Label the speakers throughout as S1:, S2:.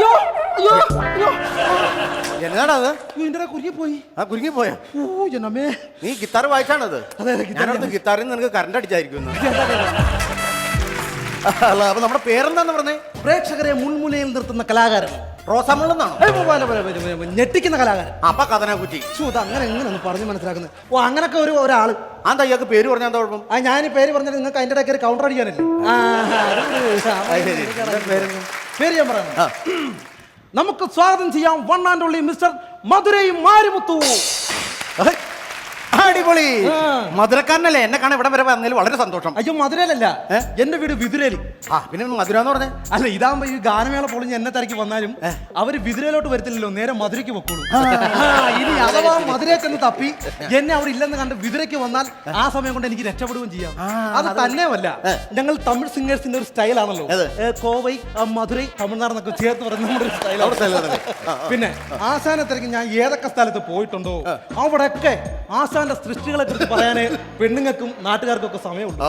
S1: അയ്യോ അയ്യോ. അയ്യോ
S2: എന്നാടാ അത്
S1: അയ്യോ എന്റെ കുരുങ്ങി പോയി?
S2: ആ കുരുങ്ങി പോയാ?
S1: ഓ ജനമേ.
S2: നീ ഗിത്താർ വായിച്ചാണത്.
S1: അതെ, അതെ, ഗിത്താർ
S2: ഞാനടുത്ത് ഗിത്താറിൽ നിന്ന് നിനക്ക് കറണ്ട് അടിച്ചായിരിക്കും അല്ല അപ്പൊ നമ്മുടെ പേരെന്താന്ന് പറഞ്ഞേ?
S1: പ്രേക്ഷകരെ മുൾമുലയിൽ നിർത്തുന്ന കലാകാരൻ.
S2: റോസാമുള്ളെന്നാണോ?
S1: ഏയ് പോ, പോലെ, പോലെ, പോലെ, പോലെ, ഞെട്ടിക്കുന്ന കലാകാരൻ.
S2: അപ്പൊ കഥന കുറ്റി
S1: ചൂ ഇത് അങ്ങനെ എങ്ങനെ ഒന്ന് പറഞ്ഞു മനസ്സിലാക്കുന്നത്? ഓ അങ്ങനൊക്കെ ഒരു ഒരാൾ.
S2: ആ ഇയാൾക്ക് പേര് പറഞ്ഞാൽ എന്താ കുഴപ്പം?
S1: ആ ഞാൻ ഈ പേര് പറഞ്ഞാൽ നിങ്ങൾക്ക് അതിന്റെ ഇടയ്ക്ക് ഒരു കൗണ്ടർ അടിക്കാനല്ലേ? ആ, അത്
S2: ശരി. എന്താ? പേര്
S1: ഞാൻ പറയാം നമുക്ക് സ്വാഗതം ചെയ്യാം one and only mister Madurai Marimuthu.
S2: അടിപൊളി. മധുരക്കാരനല്ലേ? എന്നെ കാണാൻ ഇവിടെ വരെ വന്നതിൽ വളരെ സന്തോഷം.
S1: അയ്യോ മധുരയിലല്ല? എന്റെ വീട് വിതുരയിൽ
S2: ആ പിന്നെ മധുര എന്ന് പറഞ്ഞേ?
S1: അല്ല ഇതാകുമ്പോ ഈ ഗാനമേള പൊളിഞ്ഞ് എന്നെ തിരക്കി വന്നാലും അവർ വിതുരയിലോട്ട് വരത്തില്ലല്ലോ നേരെ മധുരയ്ക്ക് പൊക്കോളൂ. ഇനി അഥവാ മധുരയ്ക്ക് ഒന്ന് തപ്പി എന്നെ അവിടെ ഇല്ലെന്ന് കണ്ട് വിതുരയ്ക്ക് വന്നാൽ ആ സമയം കൊണ്ട് എനിക്ക് രക്ഷപ്പെടുകയും ചെയ്യാം. അത് തന്നെയല്ല ഞങ്ങൾ തമിഴ് സിംഗേഴ്സിന്റെ ഒരു സ്റ്റൈലാണല്ലോ. കോവൈ മധുരൈ തമിഴ്നാട് എന്നൊക്കെ ചേർത്ത് പറയുന്ന നമ്മുടെ ഒരു
S2: അവിടെ
S1: സ്റ്റൈലാണ്. പിന്നെ ആശാനെ തിരക്കി ഞാൻ ഏതൊക്കെ സ്ഥലത്ത് പോയിട്ടുണ്ടോ അവിടെയൊക്കെ ആശാന്റെ സൃഷ്ടികളെ കുറിച്ച് പറയാനേ പെണ്ണുങ്ങൾക്കും നാട്ടുകാർക്കും ഒക്കെ
S2: സമയമുണ്ട്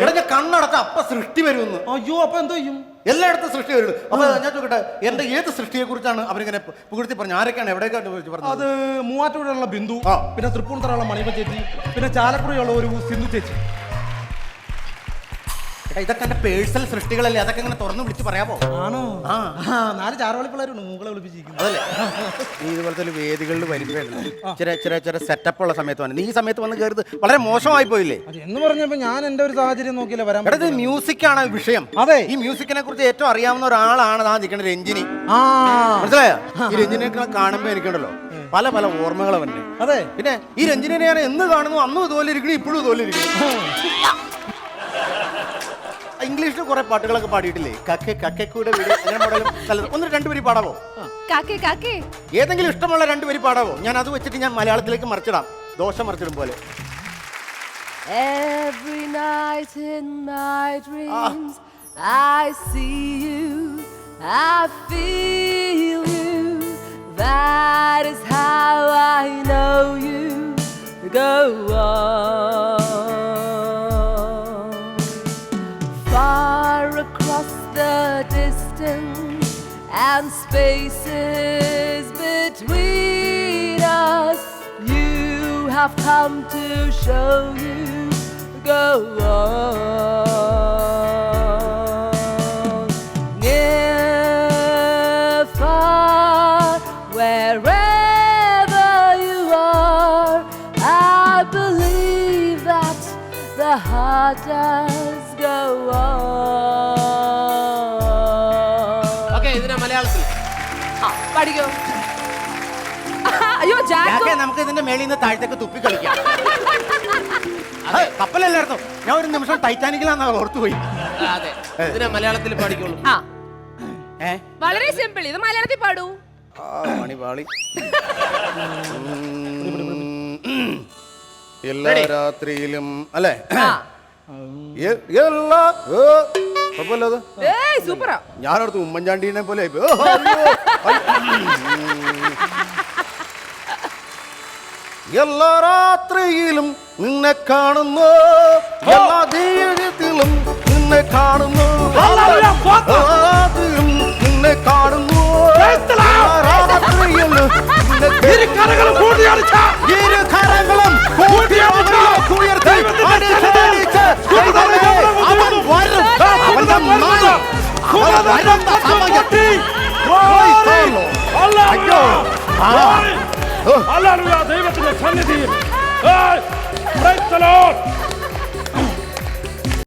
S2: എടാ ഞാൻ കണ്ണടച്ച അപ്പ സൃഷ്ടി വരുമെന്ന്.
S1: അയ്യോ അപ്പൊ എന്തോ ചെയ്യും?
S2: എല്ലായിടത്തും സൃഷ്ടി വരുന്നു അപ്പൊ ഞാൻ ചോദിക്കട്ടെ എന്റെ ഏത് സൃഷ്ടിയെ കുറിച്ചാണ് അവരിങ്ങനെ പുകഴ്ത്തി പറഞ്ഞു ആരൊക്കെയാണ് എവിടെയൊക്കെ പറഞ്ഞത്?
S1: അത് മൂവാറ്റുപുഴയുള്ള ബിന്ദു പിന്നെ തൃപ്പൂണിത്തറയുള്ള മണിമ ചേച്ചി പിന്നെ ചാലക്കുടിയുള്ള ഒരു സിന്ധു ചേച്ചി.
S2: എടാ, ഇതൊക്കെ എന്റെ പേഴ്സണൽ സൃഷ്ടികളല്ലേ? അതൊക്കെ ഇങ്ങനെ തുറന്നു വിളിച്ച് പറയാമോ
S1: ആണോ?
S2: ആ.
S1: ആ നാല് ചാറവളി പിള്ളേരുണ്ട് മൂക്കളെ വിളിപ്പിച്ചിരിക്കുന്നു.
S2: അതല്ലേ? നീ ഇതുപോലത്തെ ഒരു വേദികളിൽ വരുമ്പോഴല്ലേ ചില ചില ചില സെറ്റപ്പ് ഉള്ള സമയത്ത് വന്നു. നീ ഈ സമയത്ത് വന്ന് കയറുന്നത് വളരെ മോശമായി പോയില്ലേ?
S1: അത് എന്ന് പറഞ്ഞപ്പോ ഞാൻ എന്റെ ഒരു സാഹചര്യം നോക്കിയില്ല വരാൻ
S2: എടാ ഇത് മ്യൂസിക് ആണ് വിഷയം.
S1: അതെ.
S2: ഈ മ്യൂസിക്കിനെ കുറിച്ച് ഏറ്റവും അറിയാവുന്ന ഒരാളാണ് ആ നിൽക്കുന്ന രഞ്ജിനി
S1: ആ.
S2: മനസ്സിലായോ? ഈ രഞ്ജിനെ കാണുമ്പോ എനിക്കുണ്ടല്ലോ. പല പല ഓർമ്മകൾ അവന്റെ
S1: അതെ.
S2: പിന്നെ ഈ രഞ്ജിനെ ഞാൻ എന്ന് കാണുന്നു അന്നും ഇതുപോലെ ഇരിക്കണം ഇപ്പോഴും ഇതുപോലെ ഇരിക്കണം. ഇംഗ്ലീഷിൽ കുറെ പാട്ടുകളൊക്കെ പാടിയിട്ടില്ലേ? കക്കെ കക്കക്കൂടെ വീട് അങ്ങനെ മോഡലും കലർ ഒന്ന് രണ്ടുപേരി പാടാവോ?
S3: കാക്കേ കാക്കേ.
S2: ഏതെങ്കിലും ഇഷ്ടമുള്ള രണ്ടുപേരി പാടാവോ? ഞാൻ അത് വെച്ചിട്ട് ഞാൻ മലയാളത്തിലേക്ക് മറിച്ചിടാം. ദോഷം മറിച്ചിടും പോലെ.
S3: Every night in my dreams I see you I feel you. That is how I know you. Go on. The distance and spaces between us, you have come to show you. Go on. Near, far, wherever you are, I believe that the heart does go on.
S4: ഇതിനെ മലയാളത്തിൽ?
S3: ആ, പാടിക്കോ അയ്യോ Jack.
S2: നമുക്ക് ഇതിന്റെ മേളിൽ നിന്ന് താഴത്തേക്ക് തുപ്പി കളിക്കാം. അതെ. കപ്പലല്ലായിരുന്നു. ഞാൻ ഒരു നിമിഷം ടൈറ്റാനിക്കിലാന്ന് ഓർത്തുപോയി.
S4: അതെ ഇതിനെ മലയാളത്തിൽ പഠിക്കുള്ളൂ.
S3: ആ.
S2: ഏ?
S3: വളരെ സിമ്പിൾ ഇത് മലയാളത്തിൽ പാടൂ.
S2: ആ, മണിപാളി ഉം. എല്ലാ രാത്രിയിലും അല്ലേ?
S3: ആ.
S2: എ- എല്ലാ ഏ, കുഴപ്പമില്ല അത്.
S3: ഏയ് സൂപ്പറാ.
S2: ഞാനോർത്ത് ഉമ്മൻചാണ്ടീനെ പോലെ ആയിപ്പോയി. ഓ, അയ്യോ, അയ്യോ. എല്ലാ രാത്രിയിലും നിന്നെ കാണുന്നു. എല്ലാ ജീവിതത്തിലും നിന്നെ കാണുന്നു.
S5: അല്ലാതെ ദൈവത്തിന്റെ സന്നിധിയിൽ.